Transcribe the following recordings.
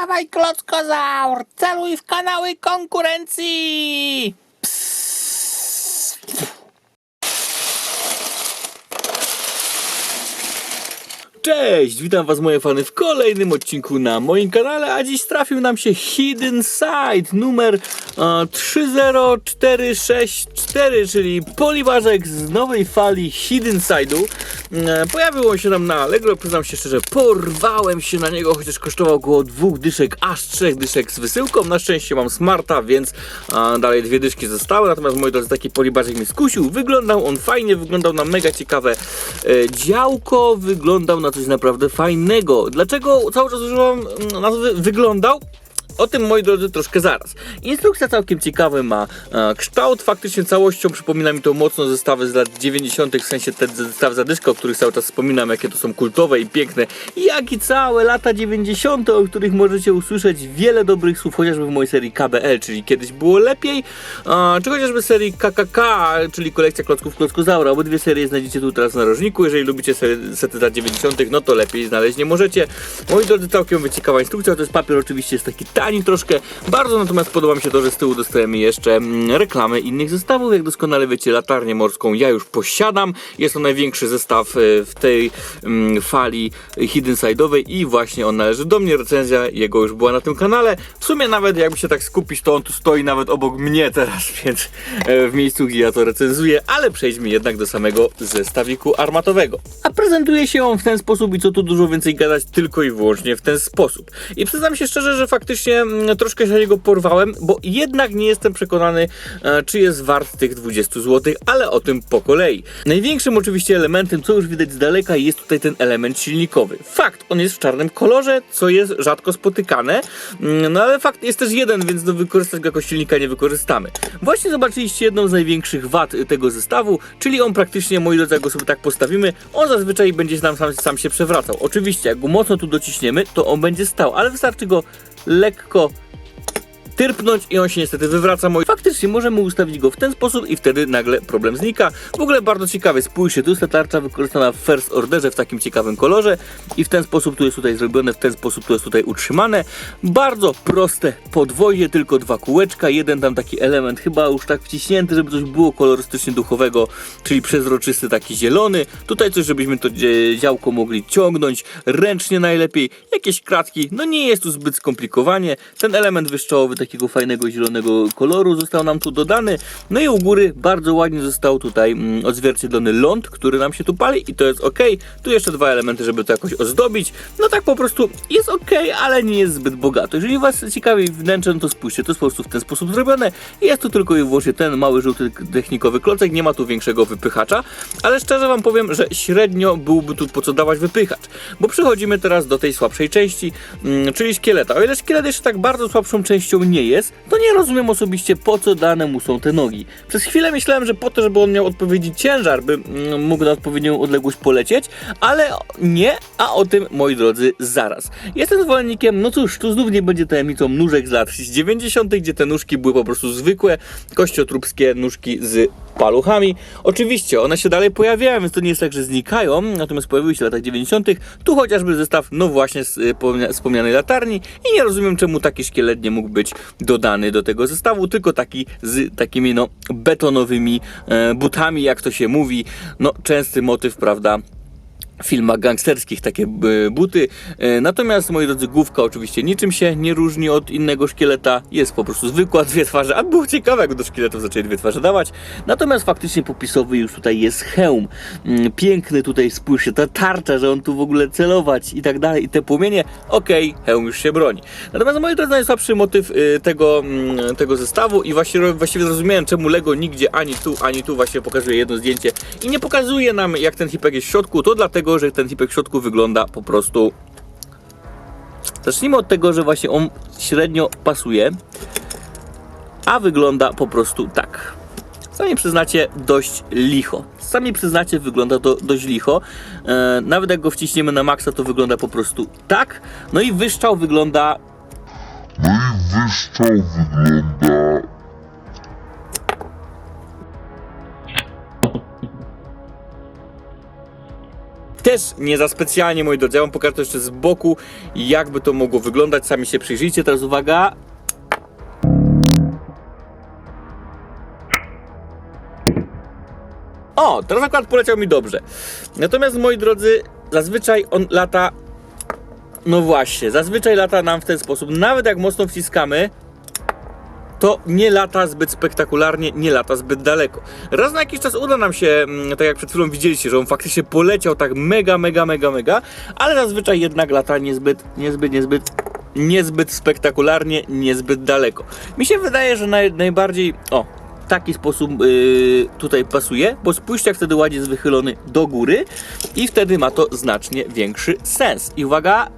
Dawaj, klockozaur! Celuj w kanały konkurencji! Cześć, witam was moje fany w kolejnym odcinku na moim kanale, a dziś trafił nam się Hidden Side numer e, 30464, czyli poliważek z nowej fali Hidden Side'u. E, pojawił on się nam na Allegro, przyznam się szczerze, porwałem się na niego, chociaż kosztował około dwóch dyszek, aż trzech dyszek z wysyłką. Na szczęście mam smarta, więc e, dalej dwie dyszki zostały, natomiast moi drodzy, taki poliważek mnie skusił. Wyglądał on fajnie, wyglądał na mega ciekawe e, działko, wyglądał na coś naprawdę fajnego. Dlaczego cały czas używam mm, nazwy wyglądał? O tym, moi drodzy, troszkę zaraz. Instrukcja całkiem ciekawy ma e, kształt, faktycznie całością przypomina mi to mocno zestawy z lat 90., w sensie te zestawy zadyszka, o których cały czas wspominam, jakie to są kultowe i piękne, jak i całe lata 90., o których możecie usłyszeć wiele dobrych słów, chociażby w mojej serii KBL, czyli kiedyś było lepiej, e, czy chociażby serii KKK, czyli kolekcja klocków Klockozaura. Obydwie serie znajdziecie tu teraz na rożniku. Jeżeli lubicie sery- sety lat 90., no to lepiej znaleźć nie możecie. Moi drodzy, całkiem ciekawa instrukcja, to jest papier oczywiście jest taki tani troszkę. Bardzo natomiast podoba mi się to, że z tyłu dostajemy jeszcze mm, reklamy innych zestawów. Jak doskonale wiecie, latarnię morską ja już posiadam. Jest to największy zestaw e, w tej mm, fali Hidden Side'owej i właśnie on należy do mnie. Recenzja jego już była na tym kanale. W sumie nawet jakby się tak skupić, to on tu stoi nawet obok mnie teraz, więc e, w miejscu, gdzie ja to recenzuję, ale przejdźmy jednak do samego zestawiku armatowego. A prezentuje się on w ten sposób i co tu dużo więcej gadać, tylko i wyłącznie w ten sposób. I przyznam się szczerze, że faktycznie mm, troszkę się niego porwałem, bo jednak nie jestem przekonany, e, czy jest wart tych 20 zł, ale o tym po kolei. Największym oczywiście elementem, co już widać z daleka, jest tutaj ten element silnikowy. Fakt, on jest w czarnym kolorze, co jest rzadko spotykane, mm, no ale fakt jest też jeden, więc do wykorzystać go jako silnika nie wykorzystamy. Właśnie zobaczyliście jedną z największych wad tego zestawu, czyli on praktycznie, moi drodzy, jak go sobie tak postawimy, on zazwyczaj będzie nam sam, sam się przewracał. Oczywiście, jak go mocno tu dociśniemy, to on będzie stał, ale wystarczy go lekko tyrpnąć i on się niestety wywraca. Moi faktycznie możemy ustawić go w ten sposób i wtedy nagle problem znika. W ogóle bardzo ciekawe, spójrzcie, tu jest ta tarcza wykorzystana w first orderze w takim ciekawym kolorze i w ten sposób tu jest tutaj zrobione, w ten sposób tu jest tutaj utrzymane. Bardzo proste podwozie, tylko dwa kółeczka, jeden tam taki element chyba już tak wciśnięty, żeby coś było kolorystycznie duchowego, czyli przezroczysty taki zielony. Tutaj coś, żebyśmy to działko mogli ciągnąć ręcznie najlepiej. Jakieś kratki, no nie jest tu zbyt skomplikowanie. Ten element wyszczołowy takiego fajnego zielonego koloru został nam tu dodany. No i u góry bardzo ładnie został tutaj mm, odzwierciedlony ląd, który nam się tu pali i to jest ok. Tu jeszcze dwa elementy, żeby to jakoś ozdobić. No tak po prostu jest ok, ale nie jest zbyt bogato. Jeżeli was ciekawi wnętrze, no to spójrzcie, to jest po prostu w ten sposób zrobione. Jest tu tylko i wyłącznie ten mały żółty technikowy klocek, nie ma tu większego wypychacza, ale szczerze wam powiem, że średnio byłby tu po co dawać wypychacz. Bo przechodzimy teraz do tej słabszej części, mm, czyli szkieleta. O ile szkielet jeszcze tak bardzo słabszą częścią nie jest, to nie rozumiem osobiście po co dane mu są te nogi. Przez chwilę myślałem, że po to, żeby on miał odpowiedni ciężar, by mm, mógł na odpowiednią odległość polecieć, ale nie, a o tym, moi drodzy, zaraz. Jestem zwolennikiem, no cóż, tu znów nie będzie tajemnicą nóżek z lat 90., gdzie te nóżki były po prostu zwykłe, kościotrupskie nóżki z paluchami. Oczywiście one się dalej pojawiają, więc to nie jest tak, że znikają, natomiast pojawiły się w latach 90. Tu chociażby zestaw, no właśnie y, pomnia- wspomnianej latarni i nie rozumiem czemu taki szkielet nie mógł być dodany do tego zestawu, tylko taki z takimi no betonowymi e, butami, jak to się mówi. No częsty motyw, prawda? Filmach gangsterskich takie buty. E, Natomiast, moi drodzy, główka oczywiście niczym się nie różni od innego szkieleta. Jest po prostu zwykła, dwie twarze. A było ciekawe, jak do szkieletów zaczęli dwie twarze dawać. Natomiast faktycznie popisowy już tutaj jest hełm. Mm, Piękny tutaj, spójrzcie, ta tarcza, że on tu w ogóle celować i tak dalej. I te płomienie, okej, hełm już się broni. Natomiast, moi drodzy, najsłabszy motyw y, tego, mm, tego zestawu i właściwie, właściwie zrozumiałem, czemu Lego nigdzie ani tu, ani tu właśnie pokazuje jedno zdjęcie i nie pokazuje nam, jak ten hipek jest w środku. To dlatego, że ten hipek w środku wygląda po prostu Zacznijmy od tego, że właśnie on średnio pasuje, a wygląda po prostu tak. Sami przyznacie dość licho. Sami przyznacie, wygląda to dość licho. E, nawet jak go wciśniemy na maksa, to wygląda po prostu tak. No i wyszczał wygląda No i wyszczał wygląda też nie za specjalnie, moi drodzy. Ja wam pokażę to jeszcze z boku, jakby to mogło wyglądać. Sami się przyjrzyjcie. Teraz uwaga. O, teraz akurat poleciał mi dobrze. Natomiast, moi drodzy, zazwyczaj on lata... No właśnie, zazwyczaj lata nam w ten sposób. Nawet jak mocno wciskamy, to nie lata zbyt spektakularnie, nie lata zbyt daleko. Raz na jakiś czas uda nam się, mm, tak jak przed chwilą widzieliście, że on faktycznie poleciał tak mega, mega, mega, mega, ale zazwyczaj jednak lata niezbyt, niezbyt, niezbyt, niezbyt spektakularnie, niezbyt daleko. Mi się wydaje, że naj, najbardziej, o, taki sposób yy, tutaj pasuje, bo spójrzcie jak wtedy ładnie jest wychylony do góry i wtedy ma to znacznie większy sens. I uwaga,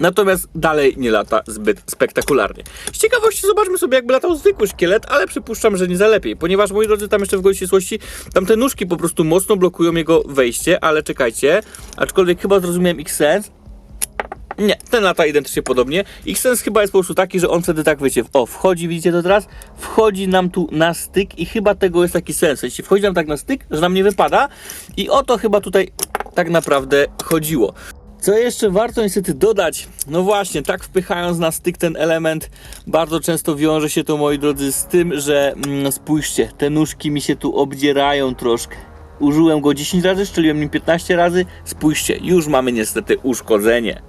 Natomiast dalej nie lata zbyt spektakularnie. Z ciekawości zobaczmy sobie, jakby latał zwykły szkielet, ale przypuszczam, że nie za lepiej, ponieważ moi drodzy, tam jeszcze w ścisłości, tam te nóżki po prostu mocno blokują jego wejście, ale czekajcie, aczkolwiek chyba zrozumiałem ich sens. Nie, ten lata identycznie podobnie. Ich sens chyba jest po prostu taki, że on wtedy tak wiecie, o, wchodzi, widzicie to teraz? Wchodzi nam tu na styk i chyba tego jest taki sens. Jeśli wchodzi nam tak na styk, że nam nie wypada i o to chyba tutaj tak naprawdę chodziło. Co jeszcze warto niestety dodać, no właśnie, tak wpychając na styk ten element, bardzo często wiąże się to, moi drodzy, z tym, że mm, spójrzcie, te nóżki mi się tu obdzierają troszkę. Użyłem go 10 razy, szczeliłem nim 15 razy, spójrzcie, już mamy niestety uszkodzenie.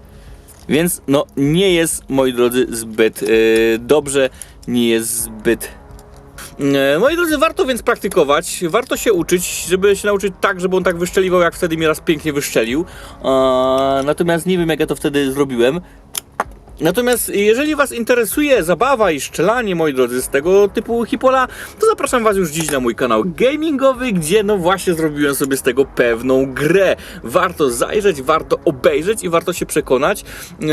Więc no nie jest, moi drodzy, zbyt yy, dobrze, nie jest zbyt Moi drodzy, warto więc praktykować, warto się uczyć, żeby się nauczyć tak, żeby on tak wyszczeliwał, jak wtedy mi raz pięknie wyszczelił. E, natomiast nie wiem, jak ja to wtedy zrobiłem. Natomiast jeżeli Was interesuje zabawa i szczelanie, moi drodzy, z tego typu hipola, to zapraszam Was już dziś na mój kanał gamingowy, gdzie no właśnie zrobiłem sobie z tego pewną grę. Warto zajrzeć, warto obejrzeć i warto się przekonać,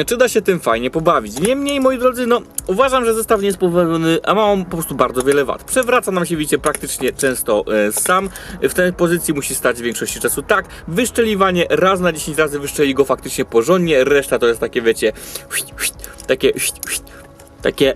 czy da się tym fajnie pobawić. Niemniej, moi drodzy, no uważam, że zestaw nie jest poprawiony, a ma on po prostu bardzo wiele wad. Przewraca nam się, widzicie, praktycznie często e, sam. W tej pozycji musi stać w większości czasu tak. Wyszczeliwanie raz na 10 razy wyszczeli go faktycznie porządnie, reszta to jest takie, wiecie, takie takie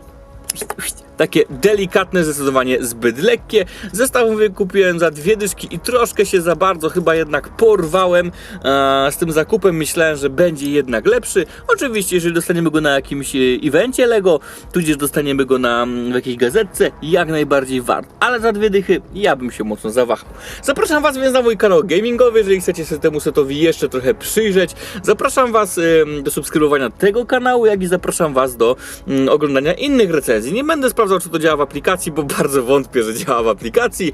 takie delikatne, zdecydowanie zbyt lekkie. Zestaw mówię, kupiłem za dwie dyszki i troszkę się za bardzo chyba jednak porwałem e, z tym zakupem. Myślałem, że będzie jednak lepszy. Oczywiście, jeżeli dostaniemy go na jakimś e, evencie Lego, tudzież dostaniemy go na, mm, w jakiejś gazetce, jak najbardziej wart. Ale za dwie dychy ja bym się mocno zawahał. Zapraszam Was więc na mój kanał gamingowy, jeżeli chcecie się temu setowi jeszcze trochę przyjrzeć. Zapraszam Was do subskrybowania tego kanału, jak i zapraszam Was do mm, oglądania innych recenzji. Nie będę sprawdzał, czy to działa w aplikacji, bo bardzo wątpię, że działa w aplikacji,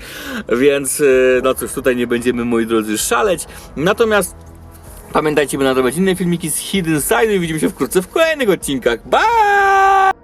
więc e, no cóż, tutaj nie będziemy, moi drodzy, szaleć. Natomiast pamiętajcie, by nadawać inne filmiki z Hidden Side i widzimy się wkrótce w kolejnych odcinkach. Bye!